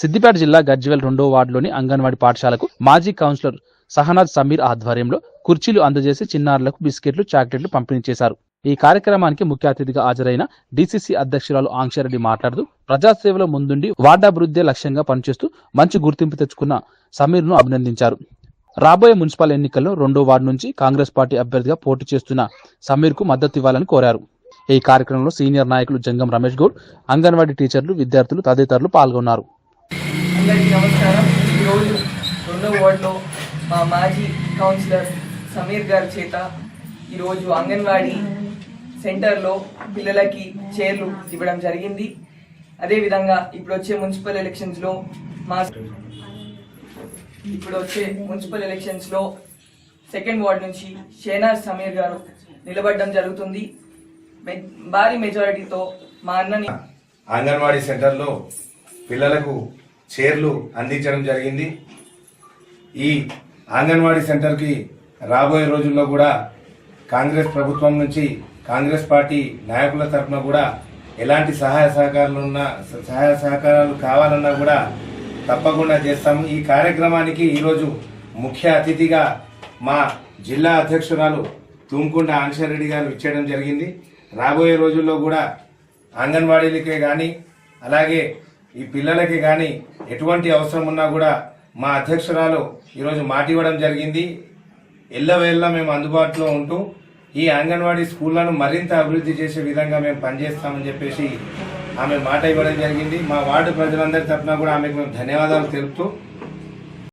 సిద్దిపేట జిల్లా గజ్వెల్ రెండో వార్డులోని అంగన్వాడీ పాఠశాలకు మాజీ కౌన్సిలర్ సహనాజ్ సమీర్ ఆధ్వర్యంలో కుర్చీలు అందజేసి చిన్నారులకు బిస్కెట్లు చాక్లెట్లు పంపిణీ చేశారు. ఈ కార్యక్రమానికి ముఖ్య అతిథిగా హాజరైన డీసీసీ అధ్యక్షురాలు ఆంక్షరెడ్డి మాట్లాడుతూ ప్రజాసేవలో ముందుండి వార్డాభివృద్ధి లక్ష్యంగా పనిచేస్తూ మంచి గుర్తింపు తెచ్చుకున్న సమీర్ను అభినందించారు. రాబోయే మున్సిపల్ ఎన్నికల్లో రెండో వార్డు నుంచి కాంగ్రెస్ పార్టీ అభ్యర్థిగా పోటీ చేస్తున్న సమీర్కు మద్దతు ఇవ్వాలని కోరారు. ఈ కార్యక్రమంలో సీనియర్ నాయకులు జంగం రమేష్ గౌడ్ అంగన్వాడీ టీచర్లు విద్యార్థులు తదితరులు పాల్గొన్నారు. అందరికీ నమస్కారం. ఈరోజు రెండవ వార్డులో మా మాజీ కౌన్సిలర్ సమీర్ గారి చేత ఈరోజు అంగన్వాడీ సెంటర్లో పిల్లలకి చైర్లు ఇవ్వడం జరిగింది. అదేవిధంగా ఇప్పుడు వచ్చే మున్సిపల్ ఎలక్షన్స్లో మా ఇప్పుడు వచ్చే మున్సిపల్ ఎలక్షన్స్లో సెకండ్ వార్డ్ నుంచి షేనార్ సమీర్ గారు నిలబడడం జరుగుతుంది. భారీ మెజారిటీతో మా అన్నని అంగన్వాడీ సెంటర్లో పిల్లలకు చైర్లు అందించడం జరిగింది. ఈ అంగన్వాడీ సెంటర్కి రాబోయే రోజుల్లో కూడా కాంగ్రెస్ ప్రభుత్వం నుంచి కాంగ్రెస్ పార్టీ నాయకుల తరఫున కూడా ఎలాంటి సహాయ సహకారాలు ఉన్నా సహాయ సహకారాలు కావాలన్నా కూడా తప్పకుండా చేస్తాము. ఈ కార్యక్రమానికి ఈరోజు ముఖ్య అతిథిగా మా జిల్లా అధ్యక్షురాలు తుమ్కుండ ఆంశారెడ్డి గారు ఇచ్చేయడం జరిగింది. రాబోయే రోజుల్లో కూడా అంగన్వాడీలకే కానీ అలాగే ఈ పిల్లలకి కానీ ఎటువంటి అవసరం ఉన్నా కూడా మా అధ్యక్షురాలు ఈరోజు మాట ఇవ్వడం జరిగింది. ఎల్లవేళ్ళ మేము అందుబాటులో ఉంటూ ఈ అంగన్వాడీ స్కూళ్ళను మరింత అభివృద్ధి చేసే విధంగా మేము పనిచేస్తామని చెప్పేసి ఆమె మాట ఇవ్వడం జరిగింది. మా వార్డు ప్రజలందరి తరఫున కూడా ఆమెకు మేము ధన్యవాదాలు తెలుపుతూ